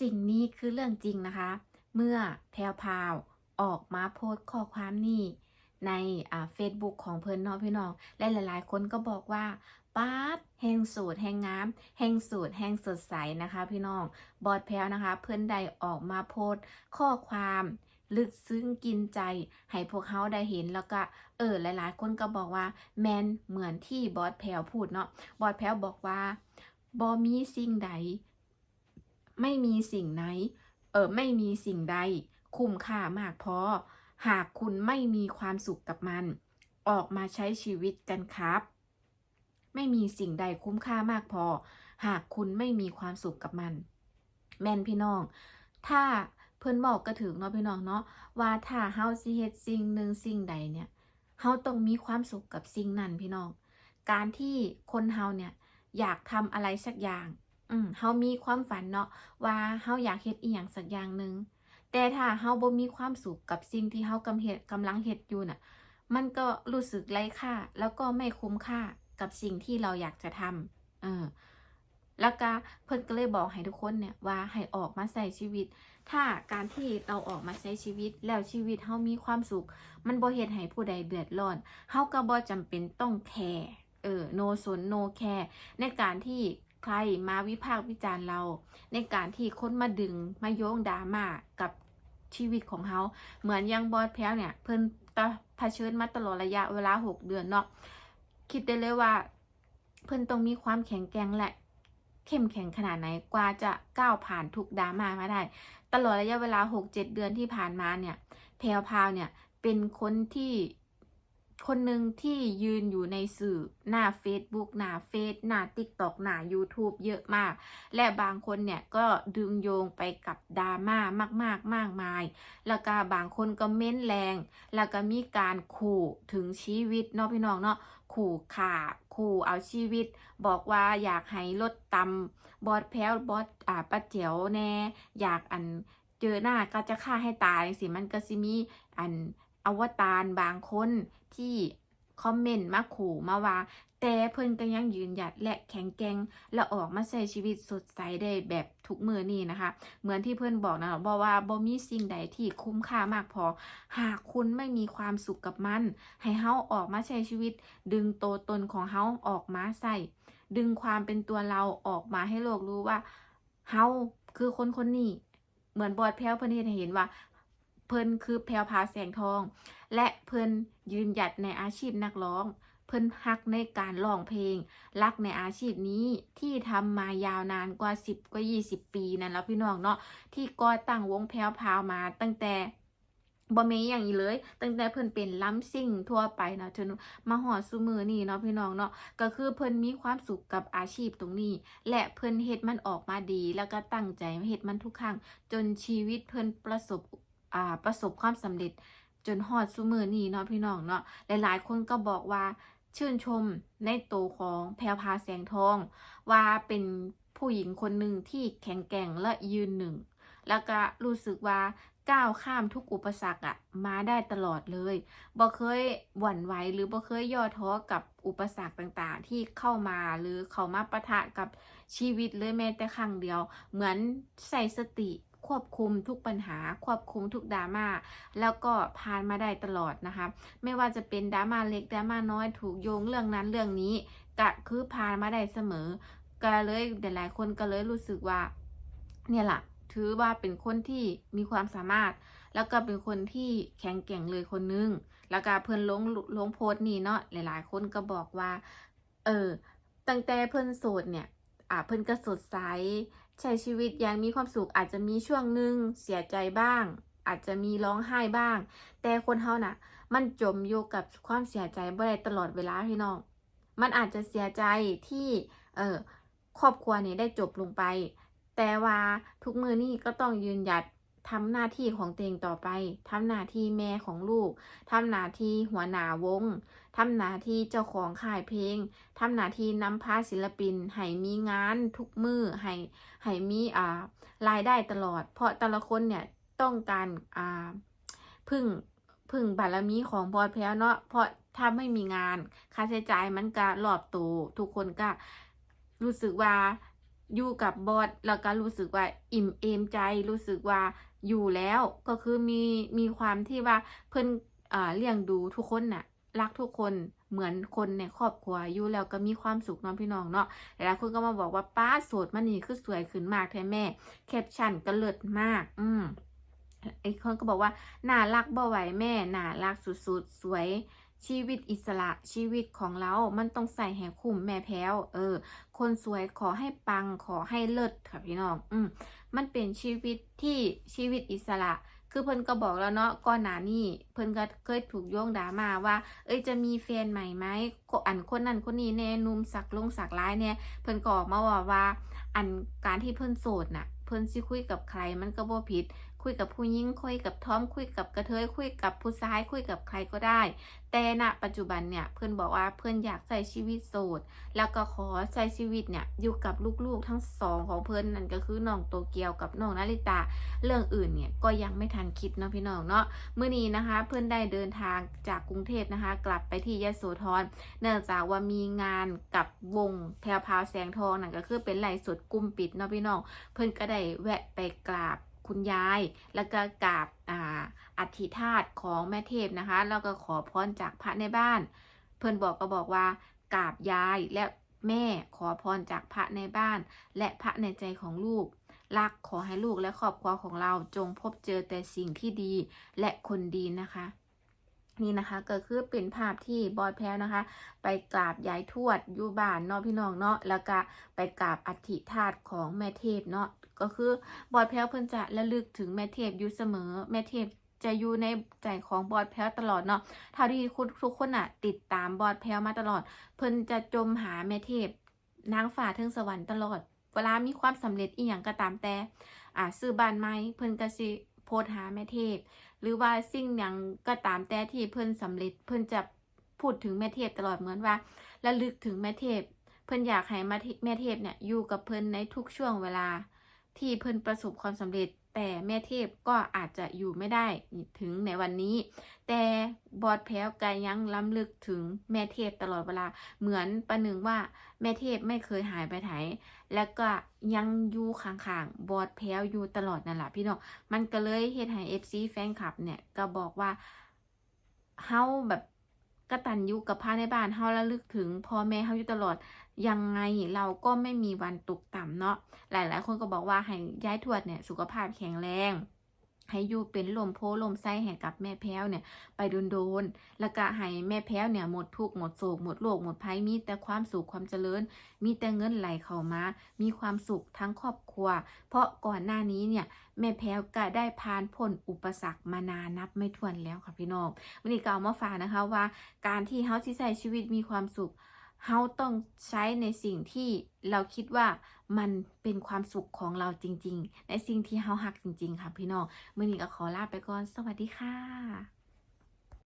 สิ่งนี้คือเรื่องจริงนะคะ เมื่อแพรวพาวออกมาโพสต์ข้อความนี้ ในเฟซบุ๊กของเพิ่อนเนาะพี่น้องและหลาย ๆ คนก็บอกว่าป๊าดแห่งสูตรแห่งงามแห่งสูตรแห่งสดใสนะคะ พี่น้องบอดแพรวนะคะ เพิ่อนได้ออกมาโพสต์ข้อความลึกซึ้งกินใจ ให้พวกเขาได้เห็นแล้วก็ เออหลาย ๆ คนก็บอกว่าแมนเหมือนที่บอสแพรวพูดเนาะบอสแพรวบอกว่าบอมีสิ่งใด ไม่มีสิ่งไหน เออไม่มีสิ่งใด คุ้มค่ามากพอ หากคุณไม่มีความสุขกับมัน ออกมาใช้ชีวิตกันครับ ไม่มีสิ่งใดคุ้มค่ามากพอ หากคุณไม่มีความสุขกับมัน แม่นพี่น้อง ถ้าเพื่อนบอกก็ถึงเนาะพี่น้องเนาะว่าถ้าเฮาสิเฮ็ดสิ่งหนึ่งสิ่งใดเนี่ยเฮาต้องมีความสุขกับสิ่งนั้นพี่น้อง การที่คนเฮาเนี่ยอยากทำอะไรสักอย่าง อืมเฮามีความฝันเนาะว่าเฮาอยากเฮ็ดอีหยังสักอย่างหนึ่งแต่ถ้าเฮาบ่มีความสุขกับสิ่งที่เฮากำเฮ็ดกำลังเฮ็ดอยู่น่ะ มันก็รู้สึกไร้ค่า แล้วก็ไม่คุ้มค่ากับสิ่งที่เราอยากจะทำเออแล้วก็เพิ่นก็เลยบอกให้ทุกคนเนี่ยว่าให้ออกมาใส่ชีวิต ถ้าการที่เราออกมาใช้ชีวิตแล้วชีวิตเฮามีความสุข มันบ่เฮ็ดให้ผู้ใดเดือดร้อนเฮาก็บ่จำเป็นต้องแคร์เออโนสนโนแคร์ในการที่ ใครมาวิพากษ์วิจารณ์เรา ในการที่คนมาดึงมาโยงดราม่ากับชีวิตของเฮาเหมือนยังบอสแพ้วเนี่ย เพิ่นตะเผชิญมาตลอดระยะเวลา6เดือนเนาะคิดได้เลยว่า เพิ่นต้องมีความแข็งแกร่งและ เข้มแข็งขนาดไหนกว่าจะก้าวผ่านทุกดราม่ามาได้ ตลอดระยะเวลา6-7เดือนที่ผ่านมาเนี่ยแพรวพาวเนี่ยเป็นคนที่ คนหนึ่งที่ยืนอยู่ในสื่อหน้า Facebook หน้าเฟซหน้า TikTok หน้า YouTube เยอะมาก และบางคนเนี่ยก็ดึงโยงไปกับดราม่ามากๆมากมาย แล้วก็บางคนก็เม้นแรง แล้วก็มีการขู่ถึงชีวิตเนาะพี่น้องเนาะขู่ขาขู่เอาชีวิต บอกว่าอยากให้ลดตำบอดแพ้วบอดอ่าป้าเจ๋วแน่ อยากอันเจอหน้าก็จะฆ่าให้ตายสิมันก็สิมีอัน อวตารบางคนที่คอมเมนต์มาขู่มาว่า แต่เพิ่นก็ยังยืนหยัดและแข็งแกร่งและออกมาใช้ชีวิตสดใสได้แบบทุกมือนี่นะคะ เหมือนที่เพื่อนบอกนะบอกว่าบ่มีสิ่งใดที่คุ้มค่ามากพอ หากคุณไม่มีความสุขกับมัน ให้เฮาออกมาใช้ชีวิต ดึงโตตนของเฮาออกมาใส่ดึงความเป็นตัวเราออกมาให้โลกรู้ว่าเฮาคือคนคนนี้เหมือนบอดแพลวเพิ่นเห็นว่า เพิ่นคือแพลวพาแสงทอง และเพิ่นยืนหยัดในอาชีพนักร้อง เพิ่นฮักในการร้องเพลง รักในอาชีพนี้ที่ทำมายาวนานกว่า 10 กว่า 20 ปีนั่นแล้วพี่น้องเนาะที่ก่อตั้งวงแพลวพาวมาตั้งแต่บ่มีอย่างนี้เลย ตั้งแต่เพิ่นเป็นล้ำซิ่งทั่วไปเนาะจนมาหอดซุมือนี่เนาะพี่น้องเนาะก็คือเพิ่นมีความสุขกับอาชีพตรงนี้ และเพิ่นเฮ็ดมันออกมาดี แล้วก็ตั้งใจเฮ็ดมันทุกครั้งจนชีวิตเพิ่นประสบ อ่าประสบความสำเร็จจนฮอดซุมือนี้เนาะพี่น้องเนาะหลายๆ คนก็บอกว่าชื่นชมในตัวของแพรวพาแสงทอง ว่าเป็นผู้หญิงคนหนึ่งที่แข็งแกร่งและยืนหนึ่ง แล้วก็รู้สึกว่าก้าวข้ามทุกอุปสรรคอะมาได้ตลอดเลยบ่เคยหวั่นไหวหรือบ่เคยย่อท้อกับอุปสรรคต่างๆ ที่เข้ามาหรือเข้ามาปะทะกับชีวิตเลยแม้แต่ครั้งเดียว เหมือนใส่สติ ควบคุมทุกปัญหา ควบคุมทุกดราม่าแล้วก็ผ่านมาได้ตลอดนะคะ ไม่ว่าจะเป็นดราม่าเล็กดราม่าน้อยถูกโยงเรื่องนั้นเรื่องนี้ก็คือผ่านมาได้เสมอ ก็เลยหลายๆคนก็เลยรู้สึกว่า เนี่ยแหละถือว่าเป็นคนที่มีความสามารถ แล้วก็เป็นคนที่แข็งแกร่งเลยคนนึง แล้วก็เพิ่อนลงลงโพสต์นี่เนาะหลายๆ คนก็บอกว่า เออตั้งแต่เพิ่อนโสดเนี่ย อ่าเพิ่อนก็สดใส ใช้ชีวิตอย่างมีความสุขอาจจะมีช่วงหนึ่งเสียใจบ้าง อาจจะมีร้องไห้บ้าง แต่คนเฮาน่ะ มันจมอยู่กับความเสียใจบ่ได้ตลอดเวลาพี่น้อง มันอาจจะเสียใจที่เออครอบครัวนี้ได้จบลงไป แต่ว่าทุกมือนี่ก็ต้องยืนหยัด ทำหน้าที่ของตัวเองต่อไป ทำหน้าที่แม่ของลูก ทำหน้าที่หัวหน้าวง ทำหน้าที่เจ้าของค่ายเพลง ทำหน้าที่นำพาศิลปิน ให้มีงานทุกมือให้ให้มีอ่ารายได้ตลอด เพราะแต่ละคนเนี่ยต้องการอ่าพึ่งพึ่งบารมีของบอดแพ้วเนาะ เพราะถ้าไม่มีงาน ค่าใช้จ่ายมันก็รอบตัวทุกคนก็รู้สึกว่า อยู่กับบอสแล้วก็รู้สึกว่าอิ่มเอมใจรู้สึกว่าอยู่แล้วก็คือมีมีความที่ว่าเพิ่นอ่าเลี้ยงดูทุกคนน่ะรักทุกคนเหมือนคนในครอบครัวอยู่แล้วก็มีความสุขน้องพี่น้องเนาะหลายคนก็มาบอกว่าป้าโสดมันนี่คือสวยขึ้นมากแท้แม่ แคปชั่นก็เลิศมาก อืมไอ้คนก็บอกว่าน่ารักบ่ไหวแม่น่ารักสุดๆสวย ชีวิตอิสระชีวิตของเรา มันต้องใส่แหคุ้มแม่แพ้ว เออ คนสวยขอให้ปังขอให้เลิศค่ะพี่น้อง อืมมันเป็นชีวิตที่ชีวิตอิสระ คือเพิ่นก็บอกแล้วเนาะก่อนหน้านี้เพิ่นก็เคยถูกโยงด่ามาว่า เอ้ยจะมีแฟนใหม่ไหมอันคนนั้นคนนี้แน่นุ่มสักลงสักร้ายเนี่ยเพิ่นก็ออกมาว่าว่า อันการที่เพิ่นโสดน่ะ เพิ่นสิคุยกับใครมันก็บ่ผิด คุยกับผู้หญิงคุยกับทอมคุยกับกระเทยคุยกับผู้ชายคุยกับใครก็ได้ แต่ณปัจจุบันเนี่ยเพิ่อนบอกว่าเพิ่อนอยากใช้ชีวิตโสด แล้วก็ขอใช้ชีวิตเนี่ยอยู่กับลูกๆทั้งสองของเพิ่อนนั่นก็คือน้องโตเกียวกับน้องนาริตา เรื่องอื่นเนี่ยก็ยังไม่ทันคิดเนาะพี่น้องเนาะเมื้อนี้นะคะ เพิ่อนได้เดินทางจากกรุงเทพนะคะ กลับไปที่ยโสธรเนื่องจากว่ามีงานกับวงแพรวพาวแสงทองนั่นก็คือเป็นไลฟ์สดกลุ่มปิดเนาะพี่น้องเพิ่อนก็ได้แวะไปกราบ คุณยาย แล้วก็กราบอ่าอัฐิธาตุของแม่เทพนะคะ แล้วก็ขอพรจากพระในบ้าน เพิ่นบอกก็บอกว่ากราบยายและแม่ขอพรจากพระในบ้าน และพระในใจของลูก รักขอให้ลูกและครอบครัวของเราจงพบเจอแต่สิ่งที่ดีและคนดีนะคะ นี่นะคะก็คือเป็นภาพที่บอดแพ้วนะคะ ไปกราบยายทวดอยู่บ้านเนาะพี่น้องเนาะแล้วก็ไปกราบอัฐิธาตุของแม่เทพเนาะ ก็คือบอดแพ้วเพิ่นจะระลึกถึงแม่เทพอยู่เสมอ แม่เทพจะอยู่ในใจของบอดแพ้วตลอดเนาะเท่าที่คุณทุกคนอะติดตามบอดแพ้วมาตลอด เพิ่นจะจมหาแม่เทพนางฝ่าเทิงสวรรค์ตลอด เวลามีความสำเร็จอีหยังก็ตามแต่ อ่าซื้อบ้านใหม่เพิ่นก็สิโพสหาแม่เทพ หรือว่าสิ่งหยังก็ตามแต่ที่เพิ่นสำเร็จ เพิ่นจะพูดถึงแม่เทพตลอดเหมือนว่าระลึกถึงแม่เทพ เพิ่นอยากให้แม่เทพเนี่ยอยู่กับเพิ่นในทุกช่วงเวลา ที่เพิ่นประสบความสำเร็จ แต่แม่เทพก็อาจจะอยู่ไม่ได้ถึงในวันนี้ แต่บอดแพ้วก็ยังล้ำลึกถึงแม่เทพตลอดเวลาเหมือนประหนึ่งว่าแม่เทพไม่เคยหายไปไหนแล้วก็ยังอยู่ข้างๆบอดแพ้วอยู่ตลอดนั่นแหละพี่น้องมันก็เลยเฮ็ดให้ FC แฟนคลับเนี่ยก็บอกว่าเฮาแบบกตัญญูกับพระในบ้านเฮาระลึกถึงพ่อแม่เฮาอยู่ตลอด ยังไงเราก็ไม่มีวันตกต่ำเนาะหลายๆ คนก็บอกว่าให้ย้ายทวดเนี่ยสุขภาพแข็งแรงให้อยู่เป็นลมโพลมไส้ให้กับแม่แพ้วเนี่ย ไปโดนๆแล้วก็ให้แม่แพ้วเนี่ยหมดทุกข์หมดโศกหมดโรคหมดภัยมีแต่ความสุขความเจริญ มีแต่เงินไหลเข้ามา มีความสุขทั้งครอบครัว เพราะก่อนหน้านี้เนี่ยแม่แพ้วก็ได้ผ่านพ้นอุปสรรคมานานนับไม่ถ้วนแล้วค่ะพี่น้องวันนี้ก็เอามาฝากนะคะว่า การที่เฮาที่ใช้ชีวิตมีความสุข เฮาต้องใช้ในสิ่งที่เราคิดว่ามันเป็นความสุขของเราจริง ๆ ในสิ่งที่เฮาหักจริง ๆ ค่ะพี่น้องมื่อนี้ก็ขอลาไปก่อน สวัสดีค่ะ